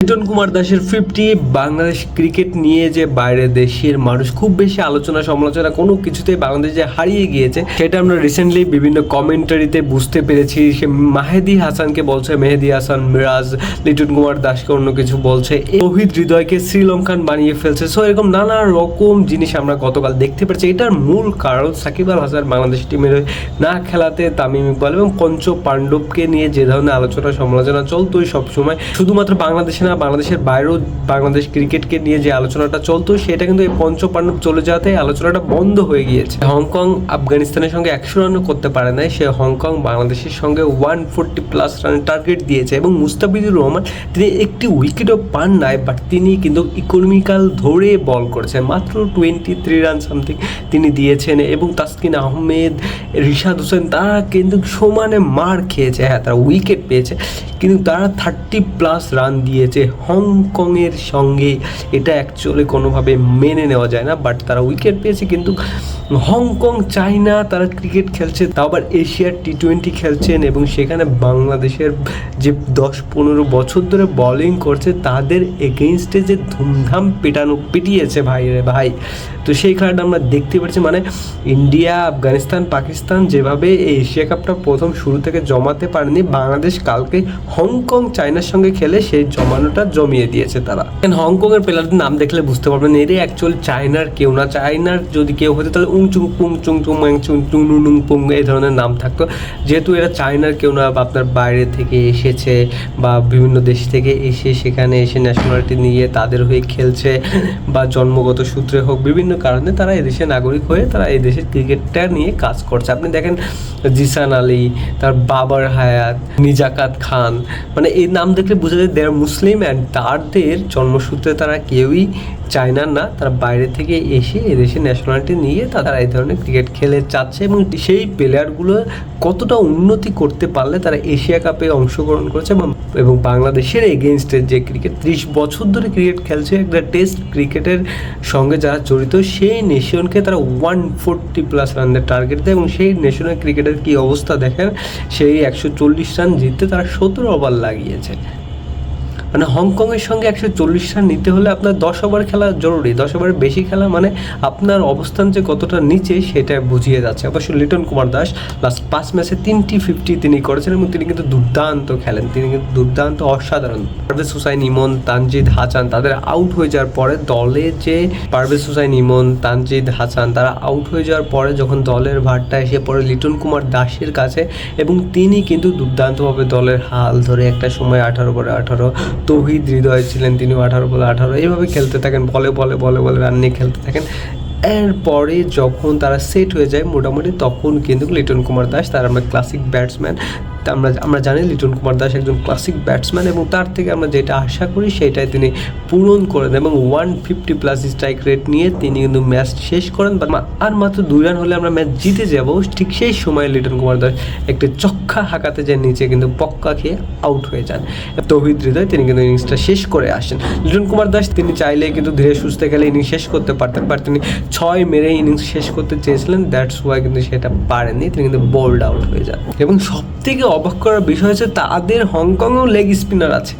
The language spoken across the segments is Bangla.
লিটন কুমার দাসের ফিফটি বাংলাদেশ ক্রিকেট নিয়ে যে বাইরে দেশের মানুষ খুব বেশি আলোচনা সমালোচনা কোনো কিছুতেই বাংলাদেশ যে হারিয়ে গিয়েছে, সেটা আমরা রিসেন্টলি বিভিন্ন কমেন্টারিতে বুঝতে পেরেছি। সে মাহেদি হাসানকে বলছে, মেহেদি হাসান, মিরাজ, লিটন কুমার দাসকে অন্য কিছু বলছে। রোহিত হৃদয়কে শ্রীলঙ্কান বানিয়ে ফেলছে। সো এরকম নানা রকম জিনিস আমরা গতকাল দেখতে পাচ্ছি এটার মূল কারণ সাকিব আল হাসান বাংলাদেশ টিমের না খেলাতে তামিম ইকবাল এবং পঞ্চ পাণ্ডবকে নিয়ে যে ধরনের আলোচনা সমালোচনা চলতোই সবসময়। শুধুমাত্র বাংলাদেশে না, বাংলাদেশের বাইরেও বাংলাদেশ ক্রিকেটকে নিয়ে যে আলোচনাটা চলতো, সেটা কিন্তু এই পঞ্চ পাণ্ডব চলে যাওয়াতে আলোচনাটা বন্ধ হয়ে গিয়েছে। হংকং আফগানিস্তানের সঙ্গে একশো রানও করতে পারে নাই, সে হংকং বাংলাদেশের সঙ্গে ওয়ান ফোরটি প্লাস রানের টার্গেট দিয়েছে এবং মুস্তাফিজুর রহমান তিনি একটি উইকেটও পান নাই বাট তিনি কিন্তু ইকোনমিক্যাল ধরে বল করেছেন। মাত্র টোয়েন্টি থ্রি রান সামথিং তিনি দিয়েছেন এবং তাসকিন আহমেদ, রিশাদ হোসেন, তারা কিন্তু সমানে মার খেয়েছে হ্যাঁ তারা উইকেট পেয়েছে, কিন্তু তারা থার্টি প্লাস রান দিয়েছে। হংকংয়ের সঙ্গে এটা অ্যাকচুয়ালি কোনোভাবে মেনে নেওয়া যায় না বাট তারা উইকেট পেয়েছে কিন্তু হংকং চায়না তারা ক্রিকেট খেলছে তাও আবার এশিয়ার টি টোয়েন্টি খেলছেন এবং সেখানে বাংলাদেশের যে দশ পনেরো বছর ধরে বোলিং করছে, তাদের এগেনস্টে যে ধুমধাম পেটানো, পিটিয়েছে ভাই রে ভাই। তো সেই খেলাটা আমরা দেখতে পাচ্ছি মানে ইন্ডিয়া, আফগানিস্তান, পাকিস্তান যেভাবে এই এশিয়া কাপটা প্রথম শুরু থেকে জমাতে পারেনি, বাংলাদেশ কালকে হংকং চায়নার সঙ্গে খেলে সেই জমানোটা জমিয়ে দিয়েছে তারা। হংকং এর প্লেয়ারদের নাম দেখলে বুঝতে পারবেন এরে অ্যাকচুয়াল চায়নার কেউ না। চায়নার যদি কেউ হতো, তাহলে উং চুং পুং চুং চুং ম্যাং চুং টুং নু পুং এই ধরনের নাম থাকতো যেহেতু এরা চায়নার কেউ না বা আপনার বাইরে থেকে এসেছে বা বিভিন্ন দেশ থেকে এসে সেখানে এসে ন্যাশনালিটি নিয়ে তাদের হয়ে খেলছে বা জন্মগত সূত্রে হোক বিভিন্ন কারণে তারা এদেশের নাগরিক হয়ে তারা এই দেশের ক্রিকেটটা নিয়ে কাজ করছে আপনি দেখেন জিসান আলী তার বাবার হায়াত নিজাকাত খান মানে এই নাম দেখলে বোঝা যায় দেয়ার মুসলিম অ্যান্ড তাদের জন্মসূত্রে তারা কেউই চায়নার না তারা বাইরে থেকে এসে এদেশের ন্যাশনালিটি নিয়ে তারা এই ধরনের ক্রিকেট খেলে চাচ্ছে এবং সেই প্লেয়ারগুলো কতটা উন্নতি করতে পারলে তারা এশিয়া কাপে অংশগ্রহণ করেছে এবং- বাংলাদেশের এগেনস্টের যে ক্রিকেট ত্রিশ বছর ধরে ক্রিকেট খেলছে একটা টেস্ট ক্রিকেটের সঙ্গে যারা জড়িত, সেই নেশনকে তারা ওয়ান ফোরটি প্লাস রানের টার্গেট দেয় এবং সেই নেশনের ক্রিকেটের কী অবস্থা দেখেন, সেই একশো চল্লিশ রান জিততে তারা সতেরো ওভার লাগিয়েছে। মানে হংকংয়ের সঙ্গে একশো চল্লিশ রান নিতে হলে আপনার দশ ওভার খেলা জরুরি। দশ ওভারের বেশি খেলা মানে আপনার অবস্থান যে কতটা নিচে সেটা বুঝিয়ে যাচ্ছে। অবশ্য লিটন কুমার দাস লাস্ট পাঁচ ম্যাচে তিনটি ফিফটি তিনি করেছেন এবং তিনি কিন্তু দুর্দান্ত খেলেন। তিনি কিন্তু দুর্দান্ত অসাধারণ। পারভেজ হুসাইন, ইমন, তানজিদ হাসান তাদের আউট হয়ে যাওয়ার পরে দলে যে পারভেজ হুসাইন, ইমন, তানজিদ হাসান তারা আউট হয়ে যাওয়ার পরে যখন দলের ভারটা এসে পড়ে লিটন কুমার দাসের কাছে এবং তিনি কিন্তু দুর্দান্তভাবে দলের হাল ধরে একটা সময় আঠারো করে আঠারো তৌহিদ হৃদয় ছিলেন তিনি আঠারো বলে আঠারো। এইভাবে খেলতে থাকেন, বলে বলে বলে বলে রান নিয়ে খেলতে থাকেন। এরপরে যখন তারা সেট হয়ে যায়, মোটামুটি তখন কিন্তু লিটন কুমার দাস, তার আমরা ক্লাসিক ব্যাটসম্যান আমরা আমরা জানি লিটন কুমার দাস একজন ক্লাসিক ব্যাটসম্যান এবং তার থেকে আমরা যেটা আশা করি সেটাই তিনি পূরণ করেন এবং one fifty plus strike rate নিয়ে তিনি কিন্তু ম্যাচ শেষ করেন। আর মাত্র দুই রান হলে আমরা ম্যাচ জিতে যাব। ঠিক সেই সময় লিটন কুমার দাস একটি চক্কা হাঁকাতে যায় নিচে কিন্তু পক্কা খেয়ে আউট হয়ে যান। তৌহিদ হৃদয় তিনি কিন্তু ইনিংসটা শেষ করে আসেন। লিটন কুমার দাস তিনি চাইলে কিন্তু ধীরে সুস্থে খেলে ইনিংস শেষ করতে পারতেন বাট তিনি ছয় মেরে ইনিংস শেষ করতে চেয়েছিলেন। দ্যাটস ওয়াই কিন্তু সেটা পারেননি। তিনি কিন্তু বোল্ড আউট হয়ে যান। এবং সব থেকে অবাক করার বিষয় হচ্ছে তাদের হংকংয়েও লেগ স্পিনার আছে।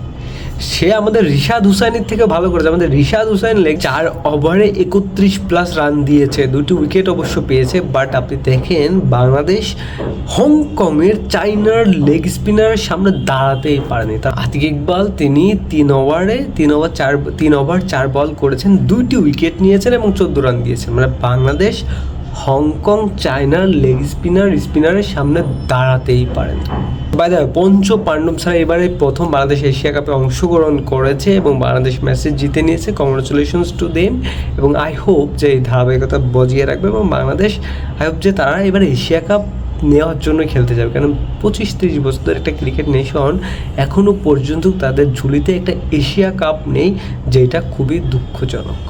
সে আমাদের রিশাদ হুসাইনের থেকে ভালো করেছে। আমাদের রিশাদ হুসাইন লেগ চার ওভারে একত্রিশ প্লাস রান দিয়েছে। দুটি উইকেট অবশ্য পেয়েছে। বাট আপনি দেখেন বাংলাদেশ হংকংয়ের চাইনার লেগ স্পিনারের সামনে দাঁড়াতেই পারেনি। তার আতিক ইকবাল, তিনি তিন ওভারে তিন ওভার চার, তিন ওভার চার বল করেছেন। দুইটি উইকেট নিয়েছেন এবং চোদ্দ রান দিয়েছেন। মানে বাংলাদেশ হংকং চায়নার লেগ স্পিনার, স্পিনারের সামনে দাঁড়াতেই পারেন। বাই দ্য পঞ্চ পাণ্ডব ছাড়া এবারে প্রথম বাংলাদেশ এশিয়া কাপে অংশগ্রহণ করেছে এবং বাংলাদেশ ম্যাচে জিতে নিয়েছে। কংগ্রাচুলেশনস টু দেম এবং আই হোপ যে এই ধারাবাহিকতা বজিয়ে রাখবে এবং বাংলাদেশ আই হোপ যে তারা এবার এশিয়া কাপ নেওয়ার জন্য খেলতে যাবে। কারণ পঁচিশ তিরিশ বছর ধরে একটা ক্রিকেট নেশন এখনও পর্যন্ত তাদের ঝুলিতে একটা এশিয়া কাপ নেই, যেটা খুবই দুঃখজনক।